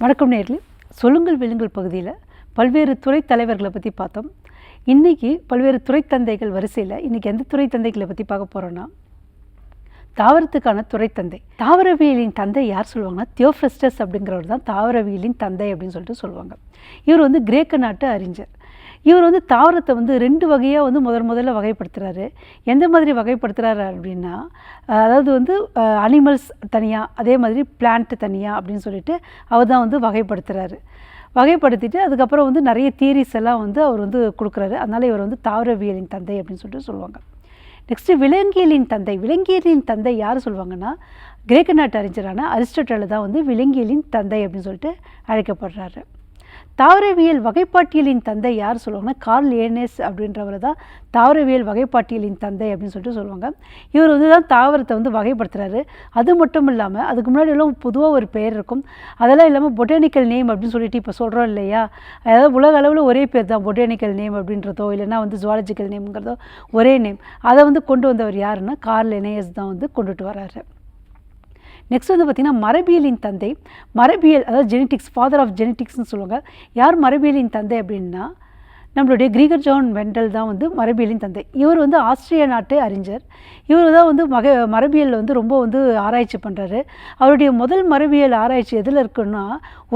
வணக்கம் நேரில் சொல்லுங்கள் விழுங்கள் பகுதியில் பல்வேறு துறை தலைவர்களை பற்றி பார்த்தோம். இன்றைக்கி பல்வேறு துறை தந்தைகள் வரிசையில் இன்றைக்கி எந்த துறை தந்தைகளை பற்றி பார்க்க போகிறோன்னா தாவரத்துக்கான துறை தந்தை தாவரவியலின் தந்தை யார் சொல்லுவாங்கன்னா தியோஃப்ரெஸ்டஸ் அப்படிங்கிறவர் தான் தாவரவியலின் தந்தை அப்படின்னு சொல்லிட்டு சொல்லுவாங்க. இவர் வந்து கிரேக்க நாட்டு அறிஞர். இவர் வந்து தாவரத்தை வந்து ரெண்டு வகையாக வந்து முதல் முதல்ல வகைப்படுத்துகிறாரு எந்த மாதிரி வகைப்படுத்துகிறாரு அப்படின்னா அதாவது வந்து அனிமல்ஸ் தனியாக அதே மாதிரி பிளான்ட் தனியாக அப்படின்னு சொல்லிட்டு அவர் தான் வந்து வகைப்படுத்துகிறாரு வகைப்படுத்திட்டு அதுக்கப்புறம் வந்து நிறைய தியரிஸ் எல்லாம் வந்து அவர் வந்து கொடுக்குறாரு. அதனால் இவர் வந்து தாவரவியலின் தந்தை அப்படின்னு சொல்லிட்டு சொல்லுவாங்க. நெக்ஸ்ட்டு விலங்கியலின் தந்தை. விலங்கியலின் தந்தை யார் சொல்லுவாங்கன்னா கிரேக்க நாட்டு அறிஞரான அரிஸ்டோட்டல் தான் வந்து விலங்கியலின் தந்தை அப்படின்னு சொல்லிட்டு அழைக்கப்படுறாரு. தாவரவியல் வகைப்பாட்டியலின் தந்தை யார் சொல்லுவாங்கன்னா கார்ல் ஏனேஸ் அப்படின்றவர் தான் தாவரவியல் வகைப்பாட்டியலின் தந்தை அப்படின்னு சொல்லிட்டு சொல்லுவாங்க. இவர் வந்து தான் தாவரத்தை வந்து வகைப்படுத்துகிறாரு அது மட்டும் இல்லாமல் அதுக்கு முன்னாடி எல்லாம் பொதுவாக ஒரு பெயர் இருக்கும். அதெல்லாம் இல்லாமல் பொட்டானிக்கல் நேம் அப்படின்னு சொல்லிட்டு இப்போ சொல்கிறோம் இல்லையா? அதாவது உலக அளவில் ஒரே பேர் தான் பொட்டானிக்கல் நேம் அப்படின்றதோ இல்லைன்னா வந்து ஜுவாலஜிக்கல் நேம்ங்கிறதோ ஒரே நேம் அதை வந்து கொண்டு வந்தவர் யாருன்னா கார்ல் எனேயஸ் தான் வந்து கொண்டுட்டு வராரு நெக்ஸ்ட் வந்து பார்த்திங்கன்னா மரபியலின் தந்தை மரபியல் அதாவது ஜெனட்டிக்ஸ் ஃபாதர் ஆஃப் ஜெனட்டிக்ஸ்னு சொல்லுவாங்க. யார் மரபியலின் தந்தை அப்படின்னா நம்மளுடைய கிரீகர் ஜான் வெண்டல் தான் வந்து மரபியலின் தந்தை. இவர் வந்து ஆஸ்திரிய நாட்டு அறிஞர். இவர் தான் வந்து மக மரபியலில் வந்து ரொம்ப வந்து ஆராய்ச்சி பண்ணுறாரு அவருடைய முதல் மரபியல் ஆராய்ச்சி எதில் இருக்குன்னா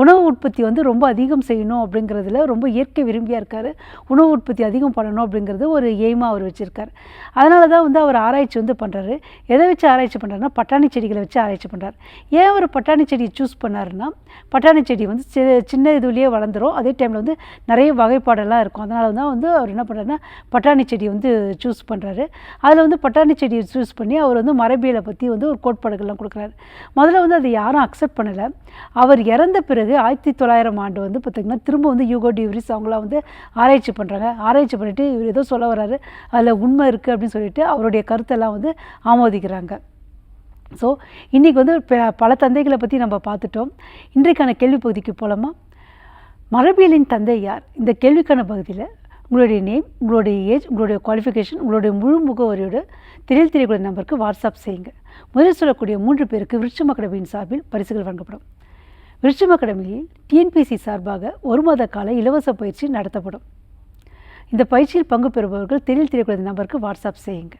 உணவு உற்பத்தி வந்து ரொம்ப அதிகம் செய்யணும் அப்படிங்கிறதுல ரொம்ப இயற்கை விரும்பியாக இருக்கார். உணவு உற்பத்தி அதிகம் பண்ணணும் அப்படிங்கிறது ஒரு எய்மாக அவர் வச்சுருக்கார். அதனால தான் வந்து அவர் ஆராய்ச்சி வந்து பண்ணுறாரு எதை வச்சு ஆராய்ச்சி பண்ணுறாருன்னா பட்டாணி செடிகளை வச்சு ஆராய்ச்சி பண்ணுறாரு ஏன் அவர் பட்டாணி செடியை சூஸ் பண்ணாருன்னா பட்டாணி செடி வந்து சின்ன இதுலேயே வளர்ந்துரும். அதே டைமில் வந்து நிறைய வகைப்பாடெல்லாம் இருக்கும். அதனால தான் வந்து அவர் என்ன பண்ணுறாருன்னா பட்டாணி செடி வந்து சூஸ் பண்ணுறாரு அதில் வந்து பட்டாணி செடியை சூஸ் பண்ணி அவர் வந்து மரபியலை பற்றி வந்து ஒரு கோட்பாடுகள்லாம் கொடுக்குறாரு. முதல்ல வந்து அதை யாரும் அக்செப்ட் பண்ணலை. அவர் இறந்த பிறகு ஆயிரத்தி தொள்ளாயிரம் ஆண்டு வந்து பார்த்திங்கன்னா திரும்ப வந்து யூகோ டியூரிஸ் அவங்களாம் வந்து ஆராய்ச்சி பண்ணுறாங்க ஆராய்ச்சி பண்ணிவிட்டு இவர் ஏதோ சொல்ல வர்றாரு. அதில் உண்மை இருக்குது அப்படின்னு சொல்லிட்டு அவருடைய கருத்தெல்லாம் வந்து ஆமோதிக்கிறாங்க. ஸோ இன்றைக்கி வந்து ப- பல தந்தைகளை பற்றி நம்ம பார்த்துட்டோம். இன்றைக்கான கேள்வி பகுதிக்கு போகலாமா மரபியலின் தந்தை யார்? இந்த கேள்விக்கான பகுதியில் உங்களுடைய நேம் உங்களுடைய ஏஜ் உங்களுடைய குவாலிஃபிகேஷன் உங்களுடைய முழு முகவரியோட திரையில் தெரியக்கூடிய நம்பருக்கு வாட்ஸ்அப் செய்யுங்க. முதலில் சொல்லக்கூடிய மூன்று பேருக்கு விருட்சம் அகாடமியின் சார்பில் பரிசுகள் வழங்கப்படும். விருட்சம் அகாடமியில் டிஎன்பிசி சார்பாக ஒரு மாத கால இலவச பயிற்சி நடத்தப்படும். இந்த பயிற்சியில் பங்கு பெறுபவர்கள் திரையில் தெரியக்கூடிய நம்பருக்கு வாட்ஸ்அப் செய்யுங்க.